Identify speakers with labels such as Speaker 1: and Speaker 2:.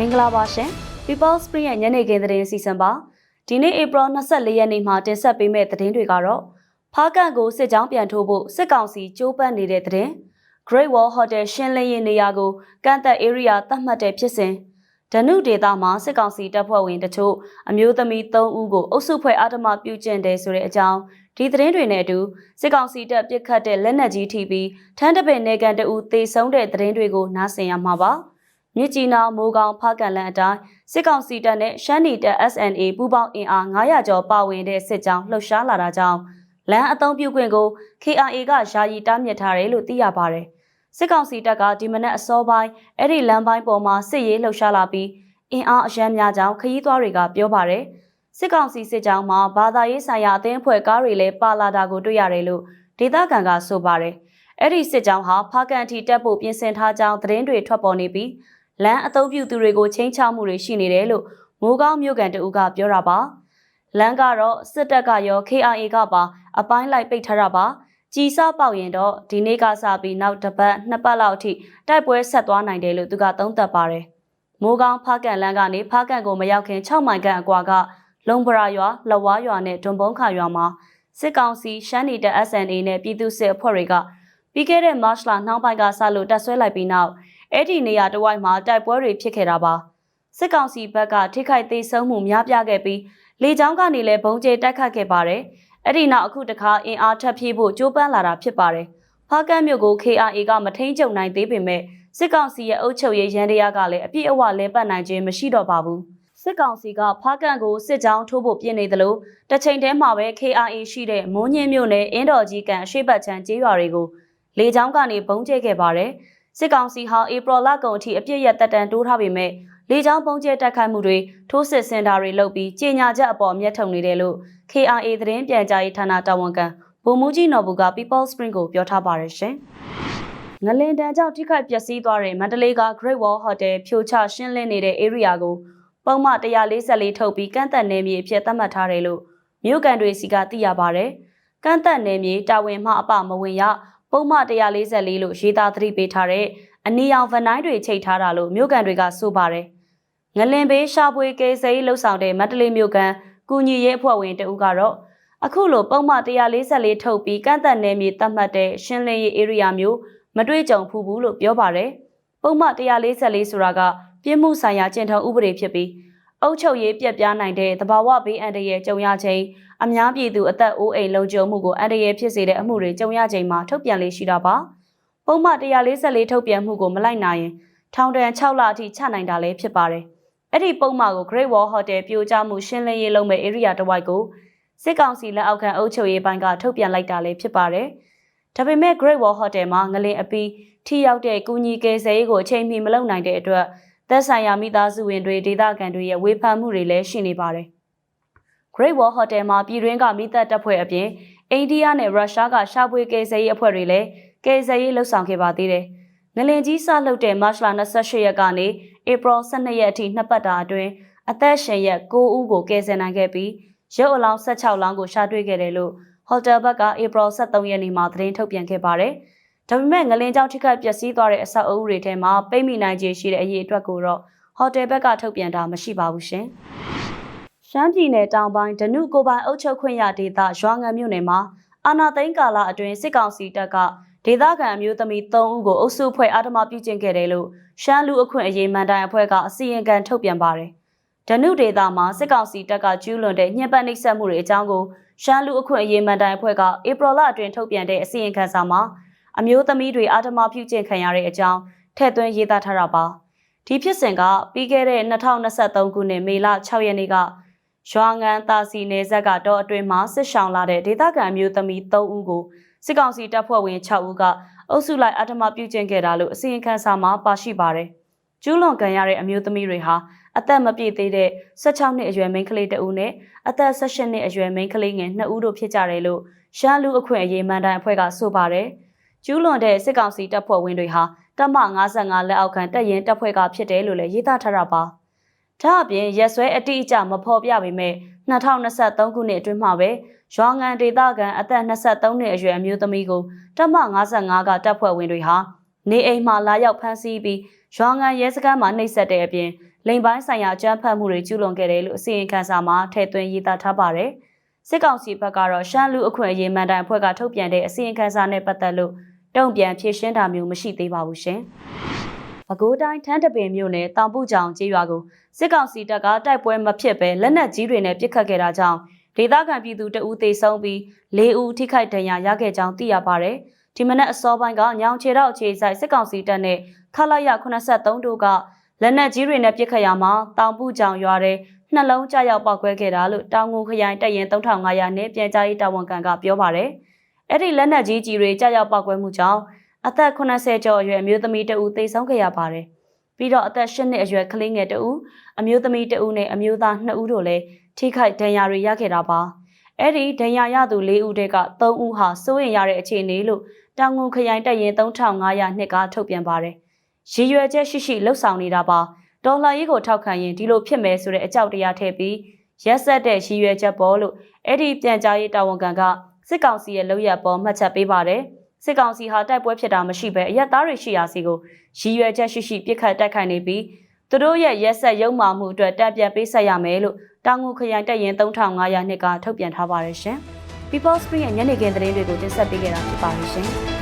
Speaker 1: မင်္ဂလာပါရှင် People Spring ရဲ့ညနေခင်းသတင်းအစီအစဉ်ပါဒီနေ့ April 24ရက်နေ့မှာတင်ဆက်ပေးမယ့်သတင်းတွေကတော့ဖားကန်ကိုစစ်ကြောင်းပြန်ထိုးဖို့စစ်ကောင်စီကြိုးပမ်းနေတဲ့သတင်း Great Wall Hotel ရှင်းလင်းရေးနေရာကိုကန့်သက် area သတ်မှတ်တဲ့ဖြစ်စဉ်ဓနုဒေတာမှာစစ်ကောင်စီတပ်ဖွဲ့ဝင်တချို့အမျိုးသမီး3ဦးကိုအုပ်စုဖွဲ့အာဓမပြုကျင့်တယ်ဆိုတဲ့အကြောင်းဒီသတင်းတွေနဲ့အတူစစ်ကောင်စီတပ်ပစ်ခတ်တဲ့လက်နက်ကြီးထိပြီးထန်းတပင်နေကန်တအူသေဆုံးတဲ့သတင်းတွေကိုနားဆင်ရမှာပါ မြစ်ကြီးနားမိုးကောင်ဖားကန်လန်အတိုင်းစစ်ကောင်စီတပ်နဲ့ရှမ်းနီတပ် SNA ပူးပေါင်းအင်အား900ကျော်ပါဝင်တဲ့စစ်ကြောင်းလှုပ်ရှားလာတာကြောင့်လမ်းအုံပြုခွင့်ကို KRA ကယာယီတားမြစ်ထားတယ်လို့သိရပါတယ်စစ်ကောင်စီတပ်ကဒီမနက်အစောပိုင်းအဲ့ဒီလမ်းပိုင်းပေါ်မှာစစ်ရေးလှုပ်ရှားလာပြီးအင်အားအယမ်းများကြောင်းခရီးသွားတွေကပြောပါတယ်စစ်ကောင်စီစစ်ကြောင်းမှာဘာသာရေးဆိုင်ရာအသင်းအဖွဲ့ကားတွေလည်းပါလာတာကိုတွေ့ရတယ်လို့ဒေသခံကဆိုပါတယ်အဲ့ဒီစစ်ကြောင်းဟာဖားကန်တီတက်ဖို့ပြင်ဆင်ထားကြောင်းသတင်းတွေထွက်ပေါ်နေပြီး လမ်းအုံပြုသူတွေကိုချင်းချောက်မှုတွေရှိနေတယ်လို့မိုးကောင်းမြို့ကန်တူကပြောတာပါလမ်းကတော့စစ်တပ်ကရော KIA ကပါအပိုင်းလိုက်ပိတ်ထားတာပါကြည်စပေါက်ရင်တော့ဒီနေ့ကစပြီးနောက်တစ်ပတ်နှစ်ပတ်လောက်အထိတိုက်ပွဲဆက်သွားနိုင်တယ်လို့သူကသုံးသပ်ပါတယ်မိုးကောင်းဖားကန်လန်းကနေဖားကန်ကိုမရောက်ခင်6မိုင်ခန့်အကွာကလုံပရာရွာလဝါရွာနဲ့ဒွန်ဘုံခါရွာမှာစစ်ကောင်စီရှမ်းနီတပ် SNA နဲ့ပြည်သူ့စစ်အဖွဲ့တွေကပြီးခဲ့တဲ့ March လနှောင်းပိုင်းကစလို့တပ်ဆွဲလိုက်ပြီးနောက် အဲ့ဒီနေရာတစ်ဝိုက်မှာတိုက်ပွဲတွေဖြစ်ခဲ့တာပါစစ်ကောင်စီဘက်ကထိခိုက်သေးဆုံးမှုများပြားခဲ့ပြီးလေကြောင်းကနေလည်းဘုံကျဲတိုက်ခတ်ခဲ့ပါတယ်အဲ့ဒီနောက်အခုတခါအင်အားထပ်ဖြည့်ဖို့ကြိုးပမ်းလာတာဖြစ်ပါတယ်ဖားကန့်မြို့ကို KRA ကမထိန်ချုပ်နိုင်သေးပေမဲ့စစ်ကောင်စီရဲ့အုပ်ချုပ်ရေးရန်တရားကလည်းအပြည့်အဝလဲပတ်နိုင်ခြင်းမရှိတော့ပါဘူးစစ်ကောင်စီကဖားကန့်ကိုစစ်ကြောင်းထိုးဖို့ပြင်နေသလိုတစ်ချိန်တည်းမှာပဲ KRA ရှိတဲ့မိုးညင်းမြို့နယ်အင်းတော်ကြီးကန်အရှိတ်ပတ်ချမ်းကျေးရွာတွေကိုလေကြောင်းကနေဘုံကျဲခဲ့ပါတယ် စစ်ကောင်စီဟာဧပြီလကုန်အထိအပြည့်ရတက်တန်တိုးထားပေမဲ့လေကြောင်းပုံကျဲတက်ခိုက်မှုတွေထိုးစစ်စင်တာတွေလုပ်ပြီးကြေညာချက်အပေါ်မျက်ထုံနေတယ်လို့ KRA သတင်းပြန်ကြားရေးဌာနတာဝန်ခံဗိုလ်မှူးကြီးနော်ဘူးက People Spring ကိုပြောထားပါတယ်ရှင်။ငလင်တန်ကြောင့်ထိခိုက်ပျက်စီးသွားတဲ့မန္တလေးက Great Wall Hotel ဖြိုချရှင်းလင်းနေတဲ့ area ကိုပုံမှန်144ထုတ်ပြီးကန့်သက်နယ်မြေအဖြစ်သတ်မှတ်ထားတယ်လို့မြို့ကန်တွေစီကသိရပါတယ်။ကန့်သက်နယ်မြေတာဝန်မှအပမဝင်ရ ပုံမှန်144လို့ရေးသားသတိပေးထားတဲ့အနီရောင်ဗနိုင်းတွေချိတ်ထားတာလို့မြို့ကန်တွေကဆိုပါတယ်။ငလင်ဘေးရှာဖွေကယ်ဆယ်ရေးလှုပ်ဆောင်တဲ့မန္တလေးမြို့ကန်ကုညီရေးအဖွဲ့ဝင်တဦးကတော့အခုလိုပုံမှန်144ထုတ်ပြီးကန့်သက်နယ်မြေသတ်မှတ်တဲ့ရှင်းလင်းရေး area မျိုးမတွေ့ကြုံဖူးဘူးလို့ပြောပါတယ်။ပုံမှန်144ဆိုတာကပြင်းမှုဆိုင်ရာကျင့်ထုံးဥပဒေဖြစ်ပြီး အုပ်ချုပ်ရေးပြက်ပြားနိုင်တဲ့သဘာဝဘေးအန္တရာယ်ကြုံရခြင်းအများပြည်သူအသက်အိုးအိမ်လုံခြုံမှုကိုအန္တရာယ်ဖြစ်စေတဲ့အမှုတွေကြုံရခြင်းမှာထုတ်ပြန်လေးရှိတာပါ။ပုံမှန်144ထုတ်ပြန်မှုကိုမလိုက်နိုင်ရင်ထောင်ဒဏ်6လအထိချနိုင်တာလည်းဖြစ်ပါတယ်။အဲ့ဒီပုံမှန်ကို Great Wall Hotel ပြိုကျမှုရှင်းလင်းရေးလုပ်မဲ့ area တစ်ဝိုက်ကိုစစ်ကောင်စီလက်အောက်ခံအုပ်ချုပ်ရေးပိုင်းကထုတ်ပြန်လိုက်တာလည်းဖြစ်ပါတယ်။ဒါပေမဲ့ Great Wall Hotel မှာငလင်အပီးထိရောက်တဲ့ကုညီကယ်ဆယ်ရေးကိုအချိန်မီမလုပ်နိုင်တဲ့အတွက် သက်ဆိုင်ရာမိသားစုဝင်တွေဒေသခံတွေရဲ့ဝေဖန်မှုတွေလည်းရှိနေပါတယ်။ Great Wall Hotel မှာပြည်တွင်းကမိသက်တပ်ဖွဲ့အပြင်အိန္ဒိယနဲ့ရုရှားကရှာဖွေကယ်ဆယ်ရေးအဖွဲ့တွေလည်းကယ်ဆယ်ရေးလှုပ်ဆောင်ခဲ့ပါသေးတယ်။ငလင်ကြီးစလှုပ်တဲ့မတ်လ28ရက်ကနေဧပြီ12ရက်အထိနှစ်ပတ်တာအတွင်းအသက်ရှင်ရက်9ဦးကိုကယ်ဆယ်နိုင်ခဲ့ပြီးရုပ်အလောင်း16လောင်းကိုရှာတွေ့ခဲ့တယ်လို့ဟိုတယ်ဘက်ကဧပြီ23ရက်နေ့မှာသတင်းထုတ်ပြန်ခဲ့ပါတယ်။ ဒါပေမဲ့ငလင်ကြောင့်ထိခိုက်ပျက်စီးသွားတဲ့အဆောက်အဦတွေထဲမှာပိတ်မိနိုင်ခြေရှိတဲ့အရေးအတွက်ကိုတော့ဟိုတယ်ဘက်ကထုတ်ပြန်တာမရှိပါဘူးရှင်။ရှမ်းပြည်နယ်တောင်ပိုင်းဒနုကိုပိုင်အုပ်ချုပ်ခွင့်ရဒေသရွာငံမြို့နယ်မှာအာနာသိန်းကာလအတွင်းစစ်ကောင်စီတပ်ကဒေသခံအမျိုးသမီး3ဦးကိုအုပ်စုဖွဲ့အာဓမပြုကျင့်ခဲ့တယ်လို့ရှမ်းလူအခွင့်အရေးမှန်တိုင်အဖွဲ့ကအစီရင်ခံထုတ်ပြန်ပါတယ်။ဒနုဒေသမှာစစ်ကောင်စီတပ်ကကျူးလွန်တဲ့ညှဉ်းပန်းနှိပ်စက်မှုတွေအကြောင်းကိုရှမ်းလူအခွင့်အရေးမှန်တိုင်အဖွဲ့ကဧပြီလအတွင်းထုတ်ပြန်တဲ့အစီရင်ခံစာမှာ အမျိုးသမီးတွေအာဓမပြုကျင့်ခံရတဲ့အကြောင်းထည့်သွင်းရေးသားထားတာပါဒီဖြစ်စဉ်ကပြီးခဲ့တဲ့2023ခုနှစ်မေလ6ရက်နေ့ကရွာငံတာစီနယ်ဇက်ကတော့အတွင်းမှာစစ်ဆောင်လာတဲ့ဒေသခံအမျိုးသမီး3ဦးကိုစစ်ကောင်စီတပ်ဖွဲ့ဝင်6ဦးကအုပ်စုလိုက်အာဓမပြုကျင့်ခဲ့တာလို့အစီရင်ခံစာမှာပါရှိပါတယ်ကျူးလွန်ခံရတဲ့အမျိုးသမီးတွေဟာအသက်မပြည့်သေးတဲ့16နှစ်အရွယ်မိန်းကလေးတဦးနဲ့အသက်18နှစ်အရွယ်မိန်းကလေးငယ်2ဦးတို့ဖြစ်ကြတယ်လို့ရှားလူအခွင့်အရေးမှန်တိုင်အဖွဲ့ကဆိုပါတယ်။ ကျူးလွန်တဲ့စစ်ကောင်စီတပ်ဖွဲ့ဝင်တွေဟာတပ်မ55လက်အောက်ခံတပ်ရင်တပ်ဖွဲ့ကဖြစ်တယ်လို့လည်းရေးသားထားတာပါ။ဒါအပြင်ရက်စွဲအတိအကျမဖော်ပြပေမဲ့2023ခုနှစ်အတွင်းမှာပဲရွာငံဒေသခံအသက်23နှစ်အရွယ်အမျိုးသမီးကိုတပ်မ55ကတပ်ဖွဲ့ဝင်တွေဟာနေအိမ်မှာလာရောက်ဖမ်းဆီးပြီးရွာငံရဲစခန်းမှာနှိပ်စက်တဲ့အပြင်လိမ်ပိုင်းဆိုင်ရာကြမ်းဖက်မှုတွေကျူးလွန်ခဲ့တယ်လို့အစီရင်ခံစာမှာထည့်သွင်းရေးသားထားပါတယ်။စစ်ကောင်စီဘက်ကတော့ရှမ်းလူအခွင့်အရေးမှန်တိုင်အဖွဲ့ကထုတ်ပြန်တဲ့အစီရင်ခံစာနဲ့ပတ်သက်လို့ တုံ့ပြန်ဖြေရှင်းတာမျိုးမရှိသေးပါဘူးရှင်။ပဲခူးတိုင်းထန်းတပင်မြို့နယ်တောင်ပုကြောင်ကျေးရွာကိုစစ်ကောင်စီတပ်ကတိုက်ပွဲမဖြစ်ဘဲလက်နက်ကြီးတွေနဲ့ပစ်ခတ်ခဲ့တာကြောင့်ဒေသခံပြည်သူတအူးသေဆုံးပြီး၄ဦးထိခိုက်ဒဏ်ရာရခဲ့ကြောင်းသိရပါတယ်။ဒီမနက်အစောပိုင်းကညောင်ချေတော့အခြေဆိုင်စစ်ကောင်စီတပ်နဲ့ခလာရ83တို့ကလက်နက်ကြီးတွေနဲ့ပစ်ခတ်ရမှာတောင်ပုကြောင်ရွာတဲ့နှလုံးကြရောက်ပောက်ကွဲခဲ့တာလို့တောင်ငူခရိုင်တပ်ရင်3500နဲ့ပြန်ကြားရေးတာဝန်ခံကပြောပါတယ်။ အဲ့ဒီလက်နက်ကြီးကြီးတွေကြရောက်ပောက်ကွဲမှုကြောင့်အသက်80ကျော်အရွယ်အမျိုးသမီးတဦးသေဆုံးခဲ့ရပါတယ်။ပြီးတော့အသက်8နှစ်အရွယ်ကလေးငယ်တဦးအမျိုးသမီးတဦးနဲ့အမျိုးသား2ဦးတို့လည်းထိခိုက်ဒဏ်ရာတွေရခဲ့တာပါ။အဲ့ဒီဒဏ်ရာရသူ၄ဦးတက်က3ဦးဟာစိုးရင်ရတဲ့အခြေအနေလို့တောင်ငူခရိုင်တပ်ရင်3500နှစ်ကထုတ်ပြန်ပါတယ်။ရည်ရွယ်ချက်ရှိရှိလှုပ်ဆောင်နေတာပါ။ဒေါ်လာရေးကိုထောက်ခံရင်ဒီလိုဖြစ်မယ်ဆိုတဲ့အကြောက်တရားထည့်ပြီးရက်ဆက်တဲ့ရည်ရွယ်ချက်ပေါ်လို့အဲ့ဒီပြန်ကြားရေးတာဝန်ခံက စစ်ကောင်စီရဲ့လုပ်ရပေါ်မှတ်ချက်ပေးပါတယ်။စစ်ကောင်စီဟာတိုက်ပွဲဖြစ်တာမရှိဘဲအရက်သားတွေရှိရာစီကိုရည်ရွယ်ချက်ရှိရှိပြစ်ခတ်တိုက်ခိုက်နေပြီးသူတို့ရဲ့ရက်ဆက်ရုံမာမှုအတွက်တပ်ပြန်ပေးဆက်ရမယ်လို့တောင်ငူခရိုင်တပ်ရင်3500နှစ်ကထုတ်ပြန်ထားပါတယ်ရှင်။ People Spring ရဲ့ညနေခင်းသတင်းတွေကိုတင်ဆက်ပေးခဲ့တာဖြစ်ပါတယ်ရှင်။